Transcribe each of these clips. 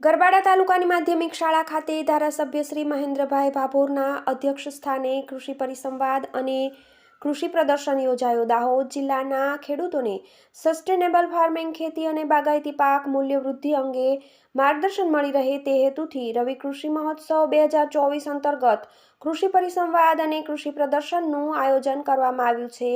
ગરબાડા તાલુકાની માધ્યમિક શાળા ખાતે ધારાસભ્ય શ્રી મહેન્દ્રભાઈ ભાભોરના અધ્યક્ષ સ્થાને કૃષિ પરિસંવાદ અને કૃષિ પ્રદર્શન યોજાયો. દાહોદ જિલ્લાના ખેડૂતોને સસ્ટેનેબલ ફાર્મિંગ ખેતી અને બાગાયતી પાક મૂલ્ય વૃદ્ધિ અંગે માર્ગદર્શન મળી રહે તે હેતુથી રવિ કૃષિ મહોત્સવ બે હજાર ચોવીસ અંતર્ગત કૃષિ પરિસંવાદ અને કૃષિ પ્રદર્શનનું આયોજન કરવામાં આવ્યું છે.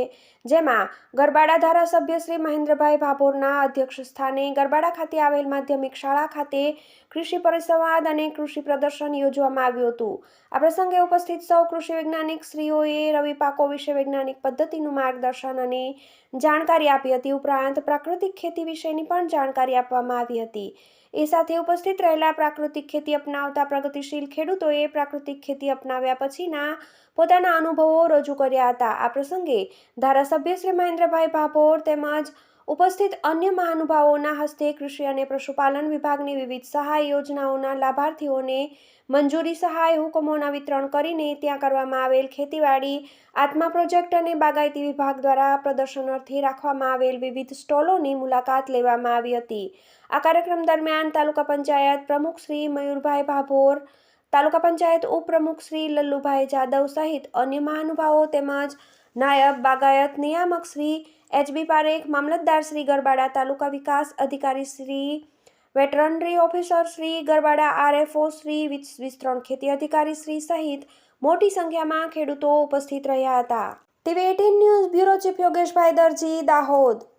જેમાં ગરબાડા ધારાસભ્ય શ્રી મહેન્દ્રભાઈ ભાભોરના અધ્યક્ષ સ્થાને ગરબાડા ખાતે આવેલ માધ્યમિક શાળા ખાતે કૃષિ પરિસંવાદ અને કૃષિ પ્રદર્શન યોજવામાં આવ્યું હતું. આ પ્રસંગે ઉપસ્થિત સૌ કૃષિ વૈજ્ઞાનિક શ્રીઓએ રવિ પાકો વિશે વૈજ્ઞાનિક પદ્ધતિનું માર્ગદર્શન અને જાણકારી આપી હતી. ઉપરાંત પ્રાકૃતિક ખેતી વિશેની પણ જાણકારી આપવામાં આવી હતી. એ સાથે ઉપસ્થિત રહેલા પ્રાકૃતિક ખેતી અપનાવતા પ્રગતિશીલ ખેડૂતોએ પ્રાકૃતિક ખેતી અપનાવ્યા પછીના પોતાના અનુભવો રજૂ કર્યા હતા. આ પ્રસંગે ધારાસભ્ય શ્રી મહેન્દ્રભાઈ ભાભોર તેમજ ઉપસ્થિત અન્ય મહાનુભાવોના હસ્તે કૃષિ અને પશુપાલન વિભાગની વિવિધ સહાય યોજનાઓના લાભાર્થીઓને મંજૂરી સહાય હુકમોના વિતરણ કરીને ત્યાં કરવામાં આવેલ ખેતીવાડી, આત્મા પ્રોજેક્ટ અને બાગાયતી વિભાગ દ્વારા પ્રદર્શનાર્થે રાખવામાં આવેલ વિવિધ સ્ટોલોની મુલાકાત લેવામાં આવી હતી. આ કાર્યક્રમ દરમિયાન તાલુકા પંચાયત પ્રમુખ શ્રી મયુરભાઈ ભાભોર, તાલુકા પંચાયત ઉપપ્રમુખ શ્રી લલ્લુભાઈ જાદવ સહિત અન્ય મહાનુભાવો તેમજ નાયબ બાગાયત નિયામક શ્રી એચબી પારેખ, મામલતદાર શ્રી ગરબાડા, તાલુકા વિકાસ અધિકારી Shri veterinary officer Shri Garbada, RFO Shri વિસ- વિસ્તરણ ખેતી અધિકારી શ્રી સહિત મોટી સંખ્યામાં ખેડૂતો ઉપસ્થિત રહ્યા હતા. TV eighteen news bureau chief Yogeshbhai Darji, Dahod.